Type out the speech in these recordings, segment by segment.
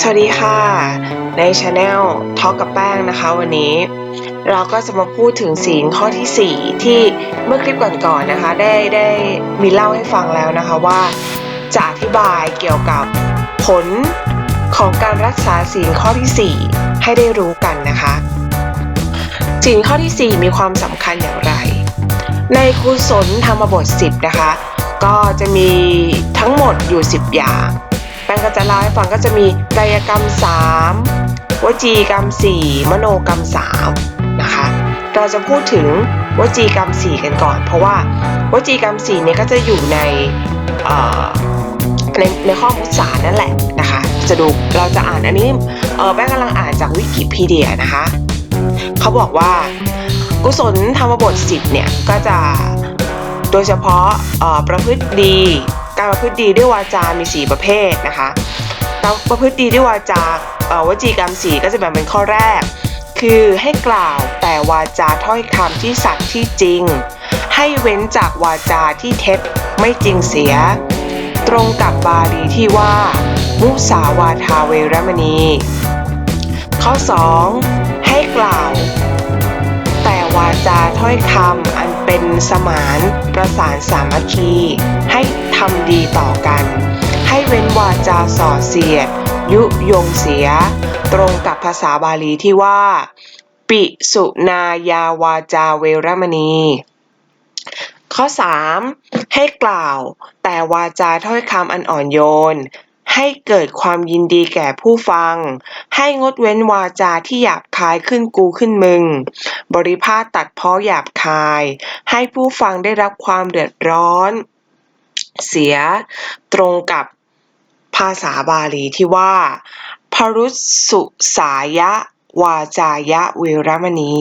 สวัสดีค่ะ ในช anel ทอ k กับแป้งนะคะวันนี้ เราก็จะมาพูดถึงศีลข้อที่ 4 ที่เมื่อคลิปก่อนๆนะคะ ได้ได้มีเล่าให้ฟังแล้วนะคะว่า จะอธิบายเกี่ยวกับผลของการรักษาศีลข้อที่ 4 ให้ได้รู้กันนะคะศีลข้อที่ 4 มีความสำคัญอย่างไร ในกุศลธรรมบท 10 นะคะ ก็จะมีทั้งหมดอยู่ 10 อย่าง แป้งก็จะเล่าให้ฟังก็จะมีกายกรรม 3 วจีกรรม 4 มโนกรรม3นะคะเราจะพูดถึงวจีกรรม 4 กันก่อน เพราะว่าวจีกรรม4เนี่ยก็จะอยู่ในในในข้อมุสานั่นแหละนะคะจะดูเราจะอ่านอันนี้เออแป้งกำลังอ่านจากวิกิพีเดียนะคะเขาบอกว่ากุศลธรรมบท 10เนี่ยก็จะโดยเฉพาะประพฤติดี การประพฤติดีด้วยวาจา มี 4 ประเภทนะคะการประพฤติดีด้วยวาจาวจีกรรม4ก็จะแบ่งเป็นข้อแรก คือให้กล่าวแต่วาจาถ้อยคำที่สัตย์ที่จริง ให้เว้นจากวาจาที่เท็จไม่จริงเสีย ตรงกับบาลีที่ว่า มุสาวาทาเวรมณี ข้อ 2 ให้กล่าว แต่วาจาถ้อยคำอันเป็นสมานประสานสามัคคีให้ ทำดีต่อกัน ให้เว้นวาจาส่อเสียด ยุยงเสีย ตรงกับภาษาบาลีที่ว่า ปิสุนายาวาจาเวรมณี ข้อ 3 ให้กล่าว แต่วาจาถ้อยคำอันอ่อนโยนให้เกิดความยินดีแก่ผู้ฟัง ให้งดเว้นวาจาที่หยาบคายขึ้นกูขึ้นมึง บริพาทตัดเพ้อหยาบคาย ให้ผู้ฟังได้รับความเดือดร้อน เสียตรงกับภาษาบาลีที่ว่า พรุสสุสายะวาจายะเวรมณี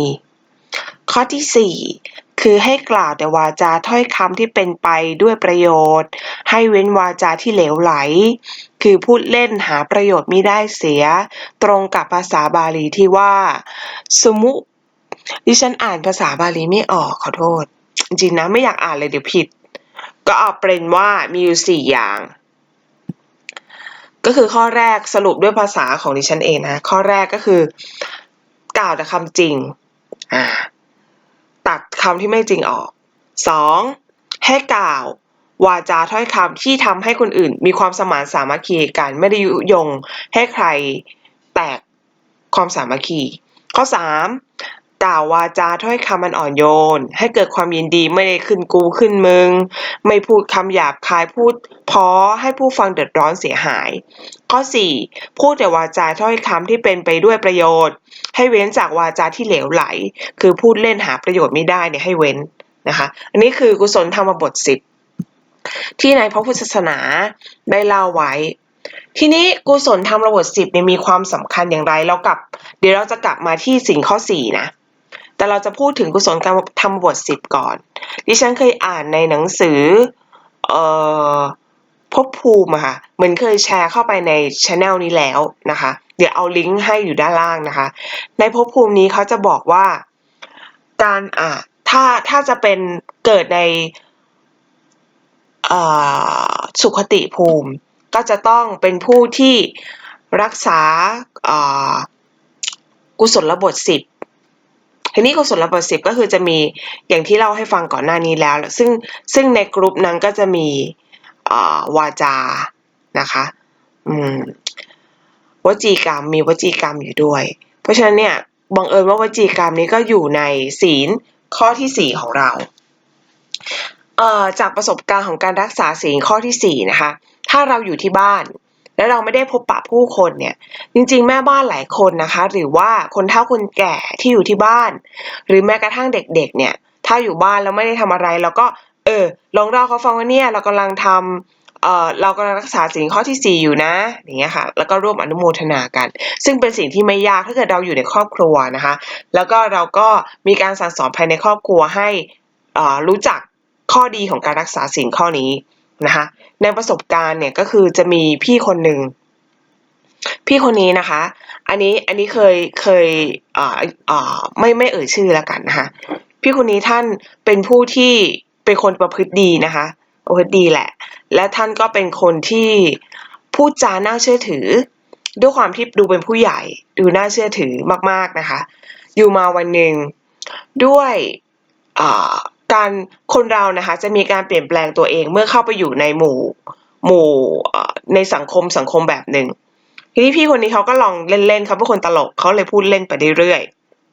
ข้อที่ 4 คือให้กล่าวแต่วาจาถ้อยคำที่เป็นไปด้วยประโยชน์ ให้เว้นวาจาที่เหลวไหล คือพูดเล่นหาประโยชน์ไม่ได้เสีย ตรงกับภาษาบาลีที่ว่า สมุ ดิฉันอ่านภาษาบาลีไม่ออกขอโทษ จริงนะไม่อยากอ่านเลยเดี๋ยวผิด ก็เอาเป็นว่ามีอยู่สี่อย่าง ก็คือข้อแรกสรุปด้วยภาษาของดิฉันเองนะ ข้อแรกก็คือกล่าวแต่คำจริง ตัดคำที่ไม่จริงออกสองให้กล่าววาจาถ้อยคำที่ทำให้คนอื่น มีความสมานสามัคคีกันไม่ได้ยุยงให้ใครแตกความสามัคคี ข้อ 3. กล่าววาจาถ้อยคำมันอ่อนโยน ให้เกิดความยินดีไม่ได้ขึ้นกูขึ้นมึง ไม่พูดคำหยาบคายพูดเพอให้ผู้ฟังเดือดร้อนเสียหาย ข้อ 4. พูดแต่วาจาถ้อยคำที่เป็นไปด้วยประโยชน์ ให้เว้นจากวาจาที่เหลวไหล คือพูดเล่นหาประโยชน์ไม่ได้เนี่ยให้เว้นนะคะอันนี้คือกุศลธรรมบทสิบที่ในพระพุทธศาสนาได้เล่าไว้ ทีนี้กุศลธรรมระบทสิบเนี่ยมีความสำคัญอย่างไรเรากลับ เดี๋ยวเราจะกลับมาที่สิ่งข้อสี่นะ แต่เราจะพูดถึงกุศลธรรมบทสิบก่อน ดิฉันเคยอ่านในหนังสือเอ่อภพภูมิค่ะเหมือนเคยแชร์เข้าไปในช anel นี้แล้วนะคะ เดี๋ยวเอาลิงก์ให้อยู่ด้านล่างนะคะ ในภพภูมินี้เขาจะบอกว่าการอ่าถ้าถ้าจะเป็นเกิดในสุขติภูมิ ก็จะต้องเป็นผู้ที่รักษาอ่ากุศลบทสิบ ทีนี้กุศลบทสิบก็คือจะมีอย่างที่เล่าให้ฟังก่อนหน้านี้แล้ว ซึ่งซึ่งในกลุ่มนั้นก็จะมีวาจานะคะวจีกรรมมีวจีกรรมอยู่ด้วย เพราะฉะนั้นเนี่ยบังเอิญว่าวจีกรรมนี้ก็อยู่ในศีลข้อที่สี่ของเราเอ่อจากประสบการณ์ของการรักษาศีลข้อที่สี่นะคะถ้าเราอยู่ที่บ้าน แล้วเราไม่ได้พบปะผู้คนเนี่ย จริงๆ แม่บ้านหลายคนนะคะ หรือว่าคนเฒ่าคนแก่ที่อยู่ที่บ้าน หรือแม้กระทั่งเด็กๆ เนี่ย ถ้าอยู่บ้านแล้วไม่ได้ทำอะไรเราก็ เออ ลองเล่าเขาฟังว่าเนี่ยเรากำลังทำเออเรากำลังรักษาสิ่งข้อที่ 4 อยู่นะอย่างเงี้ยค่ะ แล้วก็ร่วมอนุโมทนากัน ซึ่งเป็นสิ่งที่ไม่ยากถ้าเกิดเราอยู่ในครอบครัวนะคะ แล้วก็เราก็มีการสั่งสอนภายในครอบครัวให้อ่ารู้จักข้อดีของการรักษาสิ่งข้อนี้ นะคะในประสบการณ์เนี่ยก็คือจะมีพี่คนหนึ่งพี่คนนี้นะคะ อันนี้อันนี้เคยเคยอ่าอ่าไม่ไม่เอ่ยชื่อแล้วกันนะคะพี่คนนี้ท่านเป็นผู้ที่เป็นคนประพฤติดีนะคะประพฤติดีแหละ และท่านก็เป็นคนที่พูดจาน่าเชื่อถือ ด้วยความที่ดูเป็นผู้ใหญ่ดูน่าเชื่อถือมาก ๆนะคะ อยู่มาวันหนึ่งด้วยอ่าการคนเรานะคะจะมีการเปลี่ยนแปลงตัวเองเมื่อเข้าไปอยู่ในหมู่หมู่ในสังคมสังคมแบบหนึ่งทีนี้พี่คนนี้เขาก็ลองเล่นๆเขาเป็นคนตลกเขาเลยพูดเล่นไปเรื่อย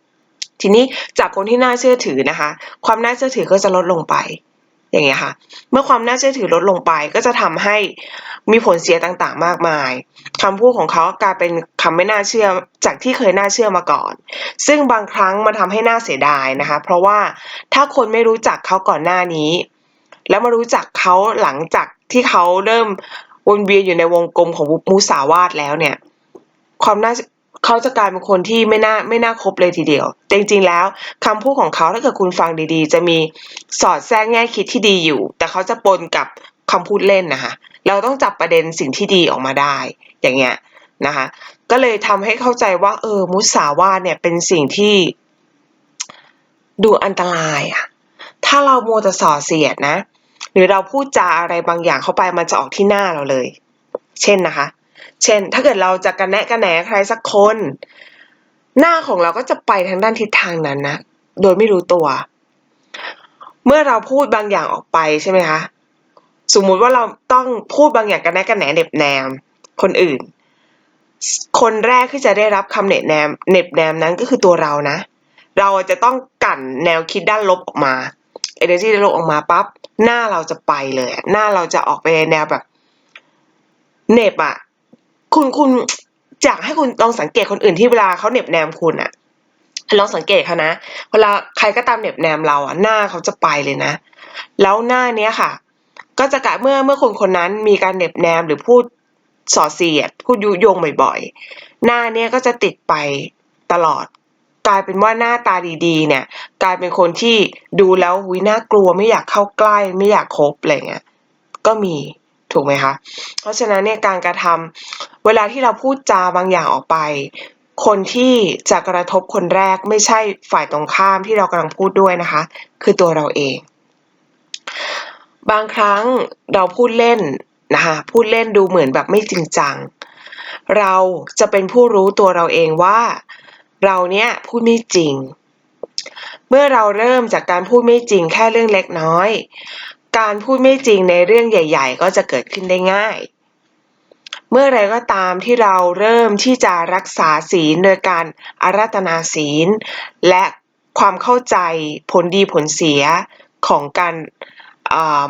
ๆทีนี้จากคนที่น่าเชื่อถือนะคะ ความน่าเชื่อถือก็จะลดลงไป อย่างเงี้ยค่ะ เมื่อความน่าเชื่อถือลดลงไปก็จะทำให้มีผลเสียต่างๆ มากมายคำพูดของเขากลายเป็นคำไม่น่าเชื่อจากที่เคยน่าเชื่อมาก่อน ซึ่งบางครั้งมันทำให้น่าเสียดายนะคะ เพราะว่าถ้าคนไม่รู้จักเขาก่อนหน้านี้ แล้วมารู้จักเขาหลังจากที่เขาเริ่มวนเวียนอยู่ในวงกลมของมุสาวาทแล้วเนี่ย ความน่า เขาจะกลายเป็นคนที่ไม่น่าไม่น่าคบเลยทีเดียว แต่จริงๆแล้วคำพูดของเขาถ้าเกิดคุณฟังดีๆ จะมีสอดแทรกแง่คิดที่ดีอยู่ แต่เขาจะปนกับคำพูดเล่นนะคะเราต้องจับประเด็นสิ่งที่ดีออกมาได้ อย่างเงี้ยนะคะก็เลยทำให้เข้าใจว่า เออ มุสาวาทเนี่ยเป็นสิ่งที่ดูอันตรายอะถ้าเราโมวแต่ส่อเสียดนะ หรือเราพูดจาอะไรบางอย่างเข้าไปมันจะออกที่หน้าเราเลย เช่นนะคะ เช่น ถ้าเกิดเราจะกระแนะกระแหนใครสักคน หน้าของเราก็จะไปทางด้านทิศทางนั้นนะ โดยไม่รู้ตัว เมื่อเราพูดบางอย่างออกไปใช่ไหมคะ สมมุติว่าเราต้องพูดบางอย่างกระแนะกระแหนเหน็บแนมคนอื่น คนแรกที่จะได้รับคำเน็บแนมเน็บแนมนั้นก็คือตัวเรานะ เราจะต้องกั่นแนวคิดด้านลบออกมาเอเนอร์จีด้านลบออกมาปั๊บหน้าเราจะไปเลย หน้าเราจะออกไปในแนวแบบเน็บอะ คุณคุณอยากให้คุณลองสังเกตคนอื่นที่เวลาเขาเหน็บแนมคุณอะลองสังเกตเขานะเวลาใครก็ตามเหน็บแนมเราอะหน้าเขาจะไปเลยนะ แล้วหน้าเนี้ยค่ะ ก็จะกะเมื่อเมื่อคนคนนั้นมีการเหน็บแนมหรือพูดส่อเสียดพูดยุยงบ่อยๆ หน้าเนี้ยก็จะติดไปตลอด กลายเป็นว่าหน้าตาดีๆ เนี่ย กลายเป็นคนที่ดูแล้วหุยน่ากลัวไม่อยากเข้าใกล้ไม่อยากคบอะไรเงี้ยก็มี ถูกไหมคะ เพราะฉะนั้นเนี่ยการกระทำเวลาที่เราพูดจาบางอย่างออกไป คนที่จะกระทบคนแรกไม่ใช่ฝ่ายตรงข้ามที่เรากำลังพูดด้วยนะคะ คือตัวเราเอง บางครั้งเราพูดเล่นนะคะพูดเล่นดูเหมือนแบบไม่จริงจัง เราจะเป็นผู้รู้ตัวเราเองว่า เราเนี่ยพูดไม่จริง เมื่อเราเริ่มจากการพูดไม่จริงแค่เรื่องเล็กน้อย การพูดไม่จริงในเรื่องใหญ่ ๆ ก็จะเกิดขึ้นได้ง่าย เมื่อไรก็ตามที่เราเริ่มที่จะรักษาศีลโดยการอาราธนาศีล และความเข้าใจผลดีผลเสียของการ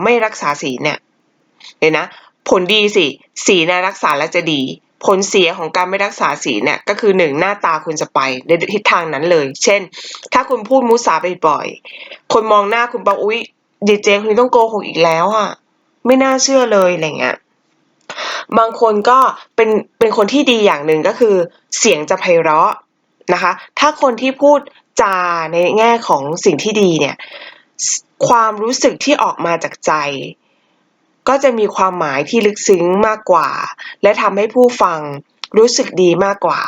ไม่รักษาศีลเนี่ยเดี๋ยวนะ ผลดีสิศีลรักษาแล้วจะดี ผลเสียของการไม่รักษาศีลเนี่ยก็คือหนึ่งหน้าตาคุณจะไปในทิศทางนั้นเลย เช่น ถ้าคุณพูดมุสาไปบ่อย คนมองหน้าคุณบอกอุ๊ย ดีเจคนนี้ต้องโกหกอีกแล้วอะไม่น่าเชื่อเลยอะไรเงี้ยบางคนก็เป็นเป็นคนที่ดีอย่างหนึ่งก็คือเสียงจะไพเราะนะคะ ถ้าคนที่พูดจาในแง่ของสิ่งที่ดีเนี่ยความรู้สึกที่ออกมาจากใจ ก็จะมีความหมายที่ลึกซึ้งมากกว่า และทำให้ผู้ฟังรู้สึกดีมากกว่า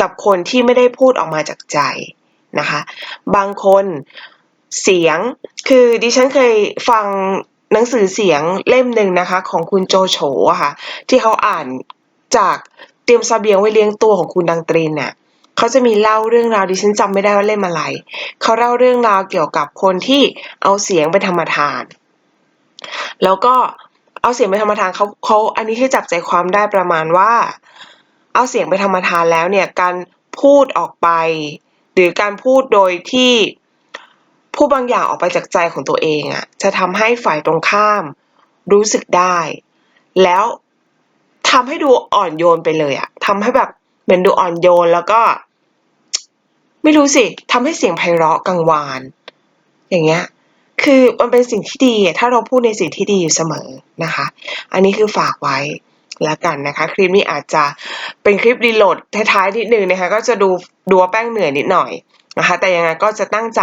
กับคนที่ไม่ได้พูดออกมาจากใจนะคะ บางคน เสียง คือดิฉันเคยฟังหนังสือเสียงเล่มหนึ่งนะคะ ของคุณโจโฉอะค่ะ ที่เขาอ่านจากเตรียมสเสบียงไว้เลี้ยงตัวของคุณดังตรินน่ะเขาจะมีเล่าเรื่องราวดิฉันจำไม่ได้ว่าเล่มอะไรเขาเล่าเรื่องราวเกี่ยวกับคนที่เอาเสียงไปธรรมทาน แล้วก็เอาเสียงไปธรรมทานเขาเขาอันนี้ให้จับใจความได้ประมาณว่า เอาเสียงไปธรรมทานแล้วเนี่ยการพูดออกไป หรือการพูดโดยที่ พูดบางอย่างออกไปจากใจของตัวเองอะ่ะจะทำให้ฝ่ายตรงข้าม รู้สึกได้ แล้วทำให้ดูอ่อนโยนไปเลยอะ่ะทำให้แบบเหมือนดูอ่อนโยนแล้วก็ ไม่รู้สิทำให้เสียงไพเราะกังวาน อย่างเงี้ย คือมันเป็นสิ่งที่ดี ถ้าเราพูดในสิ่งที่ดีอยู่เสมอนะคะ อันนี้คือฝากไว้แล้วกันนะคะ คลิปนี้อาจจะเป็นคลิปรีโหลดท้ายๆนิดนึงนะคะ ก็จะดูดูว่าแป้งเหนื่อยนิดหน่อย นะคะ แต่ยังไงก็จะตั้งใจ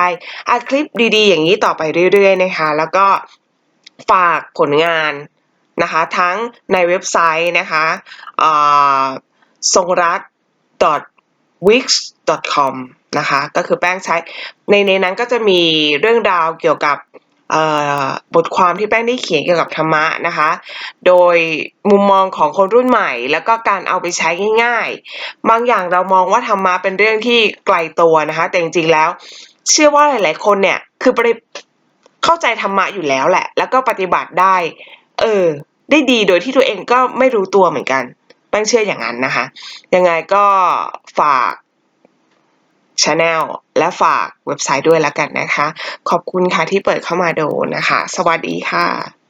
อัดคลิปดีๆ อย่างนี้ต่อไปเรื่อย ๆ นะคะ แล้วก็ฝากผลงานนะคะทั้งในเว็บไซต์นะคะทรงรัต wix com นะคะ ก็คือแป้งใช้ในในนั้นก็จะมีเรื่องราวเกี่ยวกับ บทความที่แป้งได้เขียนเกี่ยวกับธรรมะนะคะ โดยมุมมองของคนรุ่นใหม่ แล้วก็การเอาไปใช้ง่ายๆ บางอย่างเรามองว่าธรรมะเป็นเรื่องที่ไกลตัวนะคะ แต่จริงๆแล้ว เชื่อว่าหลายๆคนเนี่ยคือปฏิเข้าใจธรรมะอยู่แล้วแหละ แล้วก็ปฏิบัติได้ เออ ได้ดีโดยที่ตัวเองก็ไม่รู้ตัวเหมือนกันแป้งเชื่ออย่างนั้นนะคะ ยังไงก็ฝาก ช anel และฝากเว็บไซต์ด้วยแล้วกันนะคะ ขอบคุณค่ะที่เปิดเข้ามาดูนะคะ สวัสดีค่ะ